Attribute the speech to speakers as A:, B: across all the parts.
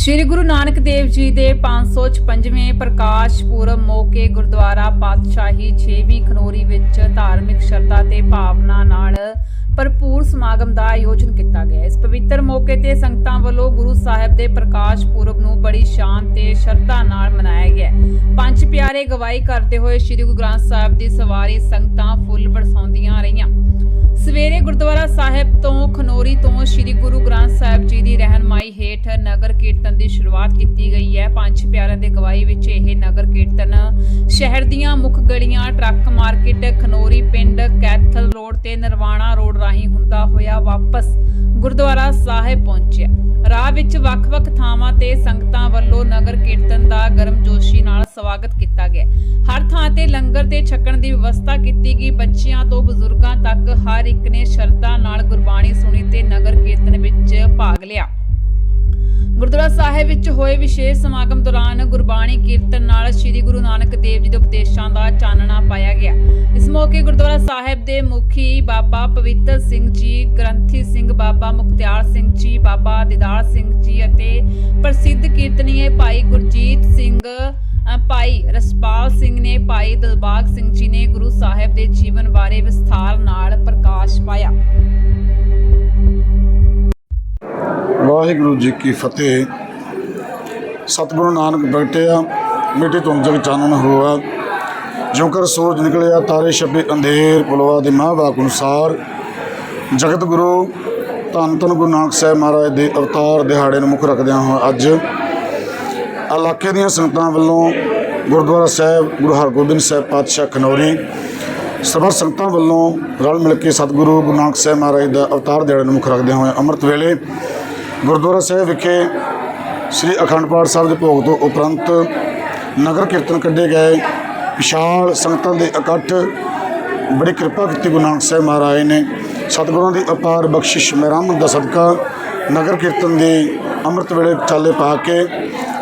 A: ਸ੍ਰੀ ਗੁਰੂ ਨਾਨਕ ਦੇਵ ਜੀ ਦੇ 556ਵੇਂ ਪ੍ਰਕਾਸ਼ ਪੁਰਬ ਮੌਕੇ ਗੁਰਦੁਆਰਾ ਪਾਤਸ਼ਾਹੀ 6ਵੀਂ ਖਨੋਰੀ ਵਿੱਚ ਧਾਰਮਿਕ ਸ਼ਰਧਾ ਤੇ ਭਾਵਨਾ ਨਾਲ ਭਰਪੂਰ ਸਮਾਗਮ ਦਾ ਆਯੋਜਨ ਕੀਤਾ ਗਿਆ। ਇਸ ਪਵਿੱਤਰ ਮੌਕੇ ਤੇ ਸੰਗਤਾਂ ਵੱਲੋਂ ਗੁਰੂ ਸਾਹਿਬ ਦੇ ਪ੍ਰਕਾਸ਼ ਪੁਰਬ ਨੂੰ ਬੜੀ ਸ਼ਾਨ ਤੇ ਸ਼ਰਧਾ ਨਾਲ ਮਨਾਇਆ ਗਿਆ। ਪੰਜ ਪਿਆਰੇ ਗਵਾਹੀ ਕਰਦੇ ਹੋਏ ਸ੍ਰੀ ਗੁਰੂ ਗ੍ਰੰਥ ਸਾਹਿਬ ਦੀ ਸਵਾਰੀ ਸੰਗਤਾਂ ਫੁੱਲ ਬਰਸਾਉਂਦੀਆਂ ਰਹੀਆਂ। ਸਵੇਰੇ ਗੁਰਦੁਆਰਾ ਸਾਹਿਬ ਤੋਂ ਖਨੋਰੀ ਤੋਂ ਸ੍ਰੀ ਗੁਰੂ ਗ੍ਰੰਥ ਸਾਹਿਬ ਜੀ ਦੀ ਰਹਿਨਮਾਈ ਹੇਠ ਨਗਰ ਕੀਰਤਨ ਦੀ ਸ਼ੁਰੂਆਤ ਕੀਤੀ ਗਈ ਹੈ। ਪੰਜ ਪਿਆਰਿਆਂ ਦੇ ਗਵਾਹੀ ਵਿੱਚ ਇਹ ਨਗਰ ਕੀਰਤਨ ਸ਼ਹਿਰ ਦੀਆਂ ਮੁੱਖ ਗਲੀਆਂ, ਟਰੱਕ ਮਾਰਕੀਟ, ਖਨੋਰੀ ਪਿੰਡ, ਕੈਥਲ ਰੋਡ ਤੇ ਨਰਵਾਣਾ ਰੋਡ ਰਾਹੀਂ ਹੁੰਦਾ ਹੋਇਆ ਵਾਪਸ ਗੁਰਦੁਆਰਾ ਸਾਹਿਬ ਪਹੁੰਚਿਆ। ਰਾਹ ਵਿੱਚ ਵੱਖ-ਵੱਖ ਥਾਵਾਂ ਤੇ ਸੰਗਤਾਂ ਵੱਲੋਂ ਨਗਰ ਕੀਰਤਨ ਦਾ ਗਰਮਜੋਸ਼ੀ ਨਾਲ ਸਵਾਗਤ ਕੀਤਾ ਗਿਆ। ਹਰ ਲੰਗਰ ਤੇ ਛਕਣ ਦੀ ਵਿਵਸਥਾ ਕੀਤੀ ਗਈ। ਬੱਚਿਆਂ ਤੋਂ ਬਜ਼ੁਰਗਾਂ ਤੱਕ ਹਰ ਇੱਕ ਨੇ ਸ਼ਰਧਾ ਨਾਲ ਗੁਰਬਾਣੀ ਸੁਣੀ ਤੇ ਨਗਰ ਕੀਰਤਨ ਵਿੱਚ ਭਾਗ ਲਿਆ। ਗੁਰਦੁਆਰਾ ਸਾਹਿਬ ਵਿੱਚ ਹੋਏ ਵਿਸ਼ੇਸ਼ ਸਮਾਗਮ ਦੌਰਾਨ ਗੁਰਬਾਣੀ ਕੀਰਤਨ ਨਾਲ ਸ੍ਰੀ ਗੁਰੂ ਨਾਨਕ ਦੇਵ ਜੀ ਦੇ ਉਪਦੇਸ਼ਾਂ ਦਾ ਚਾਨਣਾ ਪਾਇਆ ਗਿਆ। ਇਸ ਮੌਕੇ ਗੁਰਦੁਆਰਾ ਸਾਹਿਬ ਦੇ ਮੁਖੀ ਬਾਬਾ ਪਵਿੱਤਰ ਸਿੰਘ ਜੀ, ਗ੍ਰੰਥੀ ਸਿੰਘ ਬਾਬਾ ਮੁਖਤਿਆਰ ਸਿੰਘ ਜੀ, ਬਾਬਾ ਦਿਦਾਰ ਸਿੰਘ ਜੀ ਅਤੇ ਪ੍ਰਸਿੱਧ ਕੀਰਤਨੀਏ ਭਾਈ ਗੁਰਜੀਤ ਸਿੰਘ ਭਾਈ ਰਸਪਾਲ ਸਿੰਘ ਨੇ, ਭਾਈ ਦਿਲਬਾਗ ਸਿੰਘ ਜੀ ਨੇ ਗੁਰੂ ਸਾਹਿਬ ਦੇ ਜੀਵਨ ਬਾਰੇ ਵਿਸਥਾਰ ਨਾਲ ਪ੍ਰਕਾਸ਼ ਪਾਇਆ।
B: ਵਾਹਿਗੁਰੂ ਜੀ ਕੀ ਫਤਿਹ। ਸਤਿਗੁਰੂ ਨਾਨਕ ਬੈਠਿਆ ਮਿੱਟੀ ਤੋਂ ਜਗ ਚਾਨਣ ਹੋਆ। ਜਿਉ ਕਰ ਸੂਰਜ ਨਿਕਲਿਆ, ਤਾਰੇ ਛਪੇ ਅੰਧੇਰ ਪੁਲਵਾ ਦੇ ਮਹਾਂਵਾਕ ਅਨੁਸਾਰ। ਜਗਤ ਗੁਰੂ, ਧੰਨ ਧੰਨ ਗੁਰੂ ਨਾਨਕ ਸਾਹਿਬ ਮਹਾਰਾਜ ਦੇ ਅਵਤਾਰ ਦਿਹਾੜੇ ਨੂੰ ਮੁੱਖ ਰੱਖਦਿਆਂ ਹੋਇਆ ਅੱਜ ਇਲਾਕੇ ਦੀਆਂ ਸੰਗਤਾਂ ਵੱਲੋਂ ਗੁਰਦੁਆਰਾ ਸਾਹਿਬ, ਗੁਰੂ ਹਰਗੋਬਿੰਦ ਸਾਹਿਬ ਪਾਤਸ਼ਾਹ ਖਨੌਰੀ ਸਰਬੱਤ ਸੰਗਤਾਂ ਵੱਲੋਂ ਰਲ ਮਿਲ ਕੇ ਸਤਿਗੁਰੂ ਗੁਰੂ ਨਾਨਕ ਸਾਹਿਬ ਮਹਾਰਾਜ ਦਾ ਅਵਤਾਰ ਦਿਹਾੜੇ ਨੂੰ ਮੁੱਖ ਰੱਖਦਿਆਂ ਹੋਇਆ ਅੰਮ੍ਰਿਤ ਵੇਲੇ ਗੁਰਦੁਆਰਾ ਸਾਹਿਬ ਵਿਖੇ ਸ੍ਰੀ ਅਖੰਡ ਪਾਠ ਸਾਹਿਬ ਦੇ ਭੋਗ ਤੋਂ ਉਪਰੰਤ ਨਗਰ ਕੀਰਤਨ ਕੱਢੇ ਗਏ। ਵਿਸ਼ਾਲ ਸੰਗਤਾਂ ਦੇ ਇਕੱਠ ਬੜੀ ਕਿਰਪਾ ਕੀਤੀ ਗੁਰੂ ਨਾਨਕ ਸਾਹਿਬ ਮਹਾਰਾਜ ਨੇ। ਸਤਿਗੁਰਾਂ ਦੀ ਅਪਾਰ ਬਖਸ਼ਿਸ਼ ਮਿਹਰਮ ਦਾ ਸਦਕਾ ਨਗਰ ਕੀਰਤਨ ਦੀ ਅੰਮ੍ਰਿਤ ਵੇਲੇ ਚਾਲੇ ਪਾ ਕੇ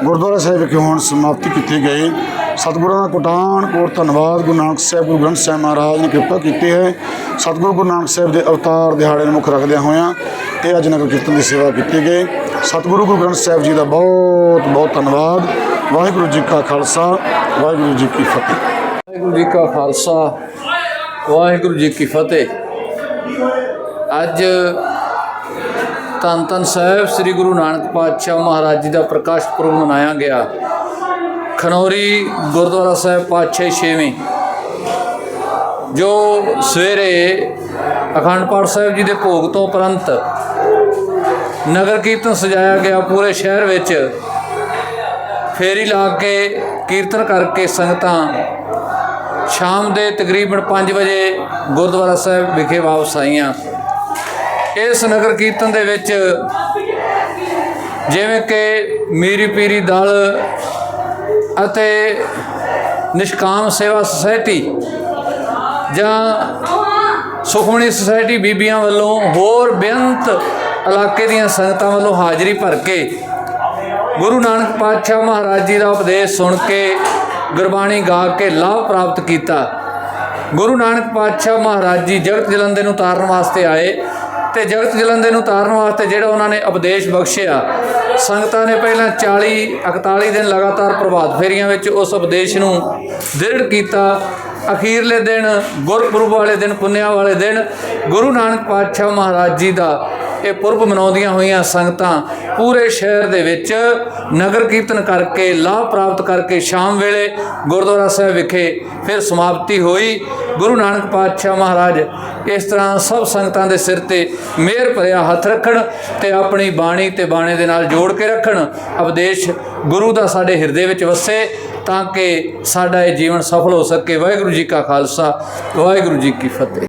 B: ਗੁਰਦੁਆਰਾ ਸਾਹਿਬ ਵਿਖੇ ਹੁਣ ਸਮਾਪਤੀ ਕੀਤੀ ਗਈ। ਸਤਿਗੁਰਾਂ ਦਾ ਕੋਟਾਨ ਕੋਟ ਧੰਨਵਾਦ। ਗੁਰੂ ਨਾਨਕ ਸਾਹਿਬ, ਗੁਰੂ ਗ੍ਰੰਥ ਸਾਹਿਬ ਮਹਾਰਾਜ ਨੇ ਕਿਰਪਾ ਕੀਤੀ ਹੈ। ਸਤਿਗੁਰੂ ਗੁਰੂ ਨਾਨਕ ਸਾਹਿਬ ਦੇ ਅਵਤਾਰ ਦਿਹਾੜੇ ਨੂੰ ਮੁੱਖ ਰੱਖਦਿਆਂ ਹੋਇਆਂ ਇਹ ਅੱਜ ਨਗਰ ਕੀਰਤਨ ਦੀ ਸੇਵਾ ਕੀਤੀ ਗਈ। ਸਤਿਗੁਰੂ ਗੁਰੂ ਗ੍ਰੰਥ ਸਾਹਿਬ ਜੀ ਦਾ ਬਹੁਤ ਬਹੁਤ ਧੰਨਵਾਦ। ਵਾਹਿਗੁਰੂ ਜੀ ਕਾ ਖਾਲਸਾ, ਵਾਹਿਗੁਰੂ ਜੀ ਕੀ ਫਤਿਹ।
C: ਵਾਹਿਗੁਰੂ ਜੀ ਕਾ ਖਾਲਸਾ, ਵਾਹਿਗੁਰੂ ਜੀ ਕੀ ਫਤਿਹ। ਅੱਜ ਧੰਨ ਧੰਨ ਸਾਹਿਬ, ਸ੍ਰੀ ਗੁਰੂ ਨਾਨਕ ਪਾਤਸ਼ਾਹ ਮਹਾਰਾਜ ਜੀ ਦਾ ਪ੍ਰਕਾਸ਼ ਪੁਰਬ ਮਨਾਇਆ ਗਿਆ। ਖਨੌਰੀ ਗੁਰਦੁਆਰਾ ਸਾਹਿਬ ਪਾਤਸ਼ਾਹੀ ਛੇਵੀਂ, ਜੋ ਸਵੇਰੇ ਅਖੰਡ ਪਾਠ ਸਾਹਿਬ ਜੀ ਦੇ ਭੋਗ ਤੋਂ ਉਪਰੰਤ ਨਗਰ ਕੀਰਤਨ ਸਜਾਇਆ ਗਿਆ ਪੂਰੇ ਸ਼ਹਿਰ ਵਿੱਚ। ਫੇਰੀ ਲਾ ਕੇ ਕੀਰਤਨ ਕਰਕੇ ਸੰਗਤਾਂ ਸ਼ਾਮ ਦੇ ਤਕਰੀਬਨ 5 ਵਜੇ ਗੁਰਦੁਆਰਾ ਸਾਹਿਬ ਵਿਖੇ ਵਾਪਸ ਆਈਆਂ। ਇਸ ਨਗਰ ਕੀਰਤਨ ਦੇ ਵਿੱਚ ਜਿਵੇਂ ਕਿ ਮੀਰੀ ਪੀਰੀ ਦਲ ਅਤੇ ਨਿਸ਼ਕਾਮ ਸੇਵਾ ਸੁਸਾਇਟੀ ਜਾਂ ਸੁਖਮਣੀ ਸੁਸਾਇਟੀ ਬੀਬੀਆਂ ਵੱਲੋਂ ਹੋਰ ਬੇਅੰਤ ਇਲਾਕੇ ਦੀਆਂ ਸੰਗਤਾਂ ਵੱਲੋਂ ਹਾਜ਼ਰੀ ਭਰ ਕੇ ਗੁਰੂ ਨਾਨਕ ਪਾਤਸ਼ਾਹ ਮਹਾਰਾਜ ਜੀ ਦਾ ਉਪਦੇਸ਼ ਸੁਣ ਕੇ ਗੁਰਬਾਣੀ ਗਾ ਕੇ ਲਾਭ ਪ੍ਰਾਪਤ ਕੀਤਾ। ਗੁਰੂ ਨਾਨਕ ਪਾਤਸ਼ਾਹ ਮਹਾਰਾਜ ਜੀ ਜਗਤ ਜਲੰਧਰ ਨੂੰ ਤਾਰਨ ਵਾਸਤੇ ਆਏ। ਤੇ ਜਗਤ ਜਲੰਦੇ ਨੂੰ ਤਾਰਨ ਵਾਸਤੇ ਜਿਹੜਾ ਉਹਨਾਂ ਨੇ ਉਪਦੇਸ਼ ਬਖਸ਼ਿਆ। ਸੰਗਤਾਂ ਨੇ ਪਹਿਲਾਂ 40 41 ਦਿਨ ਲਗਾਤਾਰ ਪ੍ਰਭਾਤ ਫੇਰੀਆਂ ਵਿੱਚ ਉਸ ਉਪਦੇਸ਼ ਨੂੰ ਦ੍ਰਿੜ ਕੀਤਾ। ਅਖੀਰਲੇ ਦਿਨ ਗੁਰਪੁਰਬ ਵਾਲੇ ਦਿਨ, ਪੁੰਨਿਆ ਵਾਲੇ ਦਿਨ ਗੁਰੂ ਨਾਨਕ ਪਾਤਸ਼ਾਹ ਮਹਾਰਾਜ ਜੀ ਦਾ ਇਹ ਪੁਰਬ ਮਨਾਉਂਦੀਆਂ ਹੋਈਆਂ ਸੰਗਤਾਂ ਪੂਰੇ ਸ਼ਹਿਰ ਦੇ ਵਿੱਚ ਨਗਰ ਕੀਰਤਨ ਕਰਕੇ, ਲਾਭ ਪ੍ਰਾਪਤ ਕਰਕੇ ਸ਼ਾਮ ਵੇਲੇ ਗੁਰਦੁਆਰਾ ਸਾਹਿਬ ਵਿਖੇ ਫਿਰ ਸਮਾਪਤੀ ਹੋਈ। ਗੁਰੂ ਨਾਨਕ ਪਾਤਸ਼ਾਹ ਮਹਾਰਾਜ ਇਸ ਤਰ੍ਹਾਂ ਸਭ ਸੰਗਤਾਂ ਦੇ ਸਿਰ ਤੇ ਮਿਹਰ ਭਰਿਆ ਹੱਥ ਰੱਖਣ ਤੇ ਆਪਣੀ ਬਾਣੀ ਤੇ ਬਾਣੇ ਦੇ ਨਾਲ ਜੋੜ ਕੇ ਰੱਖਣ, ਉਪਦੇਸ਼ ਗੁਰੂ ਦਾ ਸਾਡੇ ਹਿਰਦੇ ਵਿੱਚ ਵਸੇ ਤਾਂ ਕਿ ਸਾਡਾ ਇਹ ਜੀਵਨ ਸਫਲ ਹੋ ਸਕੇ। ਵਾਹਿਗੁਰੂ ਜੀ ਕਾ ਖਾਲਸਾ, ਵਾਹਿਗੁਰੂ ਜੀ ਕੀ ਫਤਿਹ।